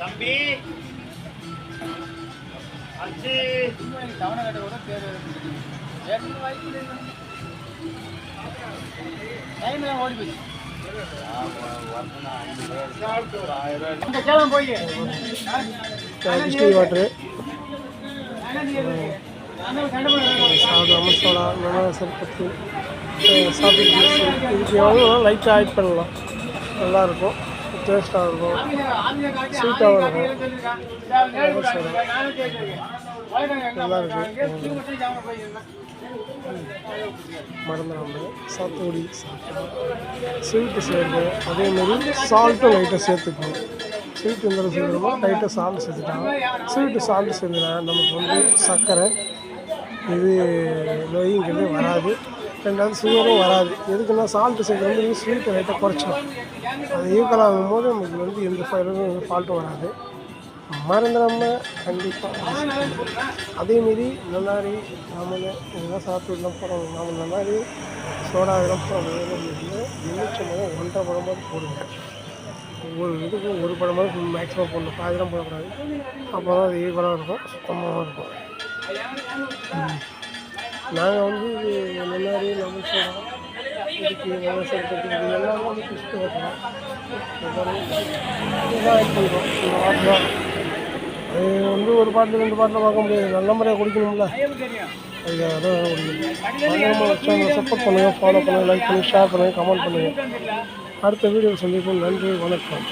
தம்பி. அஞ்சு district water சாப்பிடாம சோடா மிளகா சர்பத்து சாப்பிட்டு இதுக்கு எவ்வளோ லைட்டாக ஆட் பண்ணலாம் நல்லாயிருக்கும். டேஸ்ட்டாக இருக்கும். ஸ்வீட்டாகவும் இருக்கும். நல்லா இருக்கு. மறந்துடாம சாத்துக்குடி சாப்பிடலாம் ஸ்வீட்டு சேர்த்து அதேமாரி சால்ட்டும் லைட்டாக சேர்த்துக்கணும். ஸ்வீட் எந்த அளவு சேர்த்துக்கணுமோ லைட்டாக சால்ட் சேர்த்துட்டாங்க ஸ்வீட்டு சால்ட் சேர்த்துனா நமக்கு வந்து சர்க்கரை இது நோய்ங்கிறது வராது. ரெண்டாவது சுகரும் வராது. எதுக்குன்னா சால்ட்டு சேர்க்குறது வந்து ஸ்வீட்டை லைட்டாக குறைச்சிடும் அது ஈக்குவல் ஆகும்போது நமக்கு வந்து எந்த ஃபைலும் ஃபால்ட்டும் வராது. மறந்துடாம கண்டிப்பாக அதேமாரி நல்லாரி நாமல் இதெல்லாம் சாப்பிட்டுலாம் போகிறோம் நாம நல்லாரி சோடா இதெல்லாம் போடுறது எலுமிச்சம்பழம் ஒன்றரை பழமாவது போடுங்க. ஒவ்வொரு இதுக்கும் ஒரு பழமாவது மேக்ஸிமம் போடணும். பாதிலாம் போடக்கூடாது. அப்போ தான் அது ஈக்குவலாக இருக்கும் சுத்தமாகவும் இருக்கும். நாங்கள் வந்து இது நன்னாரி இதுக்கு எல்லாமே வந்து பிஸ்ட் பண்ணுறோம் இந்த வாட்டர் அது வந்து ஒரு பாட்டில் ரெண்டு பாட்டில் பார்க்க முடியாது. நல்ல முறையாக குடிக்கணும்ல. ஐயா அதான் குடிக்கணும் சப்போர்ட் பண்ணுங்கள் ஃபாலோ பண்ணுங்கள் லைக் பண்ணுங்கள் ஷேர் பண்ணுங்கள் கமெண்ட் பண்ணுங்கள் அடுத்த வீடியோ சந்திப்போம். நன்றி வணக்கம்.